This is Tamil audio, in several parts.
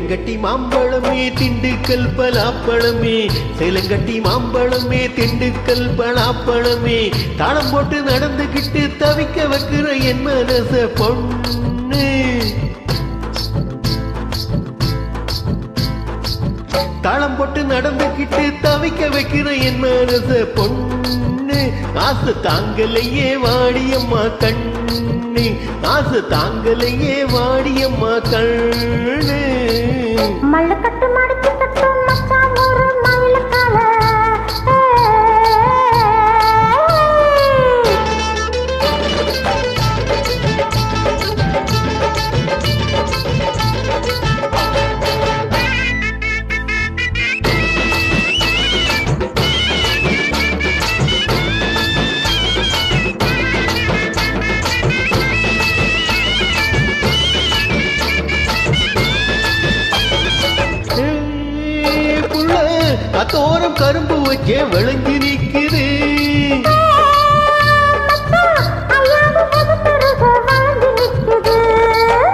சேலங்கட்டி மாம்பழமே திண்டுக்கல் பலாப்பழமே. சேலங்கட்டி மாம்பழமே திண்டுக்கல் பலாப்பழமே. தாளம் போட்டு நடந்துகிட்டு தவிக்க வைக்கிற என் மனச பொண்ணு. தாளம் போட்டு நடந்துகிட்டு தவிக்க வைக்கிற என் மனச பொண்ணு. ஆசை தாங்கலையே வாடியம்மா கண்ணு. ஆசை தாங்கலையே வாடியம்மா கண்ணு. மழை அத்தோரம் கரும்பு வச்சே விளங்கி நிற்கிறது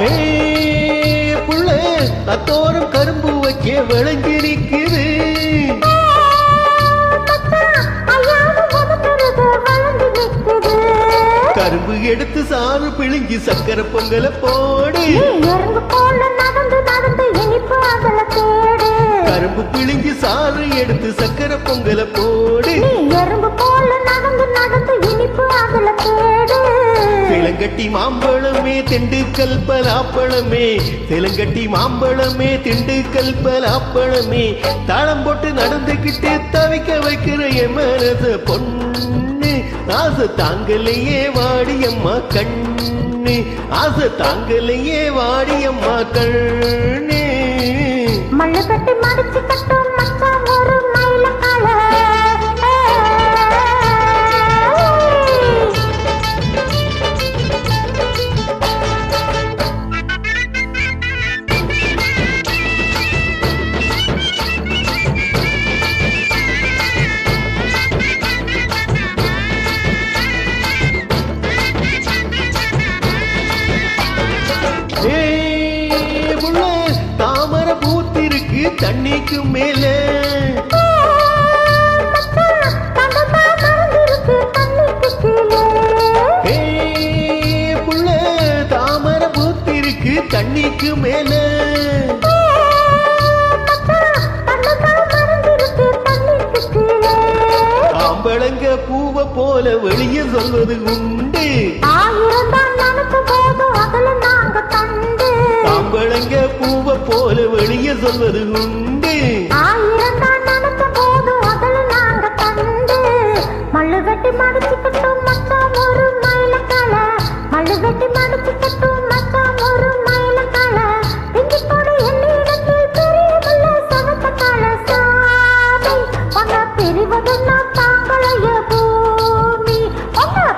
ஐயாவும் அத்தோரம் கரும்பு வச்சே விளங்கி நிற்கிறது கரும்பு எடுத்து சாறு பிழிஞ்சு சக்கரை பொங்கலை போடு. கரும்பு பிழிஞ்சு சாறு எடுத்து சக்கரை பொங்கல போடு. எறும்பு போல நடந்து நடந்து இனிப்பு அகல தேடு. சிலங்கட்டி மாம்பழமே திண்டுக்கல் பலாப்பழமே சிலங்கட்டி மாம்பழமே திண்டுக்கல் பலாப்பழமே தாளம் போட்டு நடந்துகிட்டு தவிக்க வைக்கிற என் மனச பொண்ணு. ஆசை தாங்கலையே வாடியம்மா கண்ணு. ஆசை தாங்கலையே வாடியம்மா கண்ணு. மண்ணு கட்டி மடிச்சு கட்டும் கண்ணிக்கு மேலே. மேல கண்டமா தண்ணிக்கு கீழே ஆம்பளங்க பூவை போல வெளியே சொல்வது உண்டு. ஆம்பளங்க பூவை போல வெளியே சொல்வது உண்டு.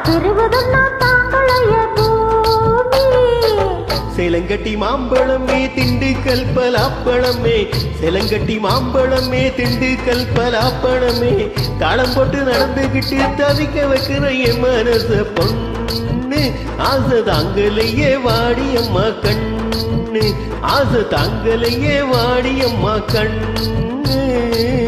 பிரிவதுன்னா சேலங்கட்டி மாம்பழமே திண்டுக்கல் பலாப்பழமே சேலங்கட்டி மாம்பழமே திண்டுக்கல் பலாப்பழமே தாளம் போட்டு நடந்துகிட்டு தவிக்க வைக்கிற என் மனச பொண்ணு. ஆசை தாங்கலையே வாடியம்மா கண்ணு. ஆசை தாங்கலையே வாடியம்மா கண்ணு.